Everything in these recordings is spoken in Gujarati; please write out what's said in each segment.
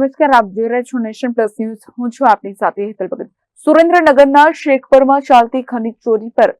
નમસ્કાર, આપ જોઈ રહ્યા છો નેશન પ્લસ ન્યૂઝ. હું છું આપની સાથે હેતલ ભગત. સુરેન્દ્રનગરના શેખપરમાં ચાલતી ખનીજ ચોરી પર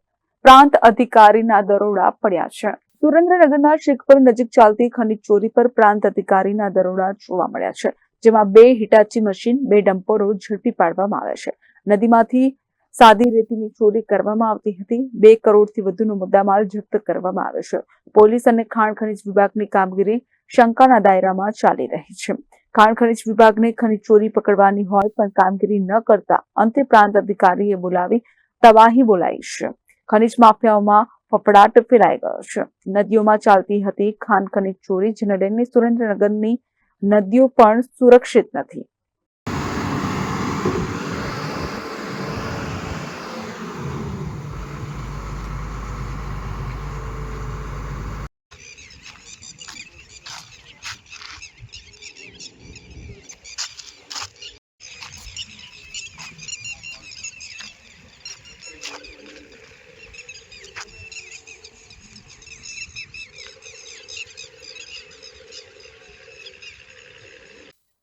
પ્રાંત અધિકારીના દરોડા પડ્યા છે. સુરેન્દ્રનગરના શેખપર નજીક ચાલતી ખનીજ ચોરી પર પ્રાંત અધિકારીના દરોડા જોવા મળ્યા છે, જેમાં બે હિટાચી મશીન, બે ડમ્પરો ઝડપી પાડવામાં આવ્યા છે. નદીમાંથી સાદી રેતીની ચોરી કરવામાં આવતી હતી. બે કરોડથી વધુનો મુદ્દામાલ જપ્ત કરવામાં આવ્યો છે. પોલીસ અને ખાણ ખનીજ વિભાગની કામગીરી શંકાના દાયરામાં ચાલી રહી છે. ખાણ ખનીજ વિભાગને ખનીજ ચોરી પકડવાની હોય પણ કામગીરી ન કરતા અંતે પ્રાંત અધિકારીએ બોલાવી તબાહી બોલાવી છે. ખનીજ માફિયાઓમાં ફફડાટ ફેલાઈ ગયો છે. નદીઓમાં ચાલતી હતી ખાણ ખનીજ ચોરી જેને લઈને સુરેન્દ્રનગરની નદીઓ પણ સુરક્ષિત નથી.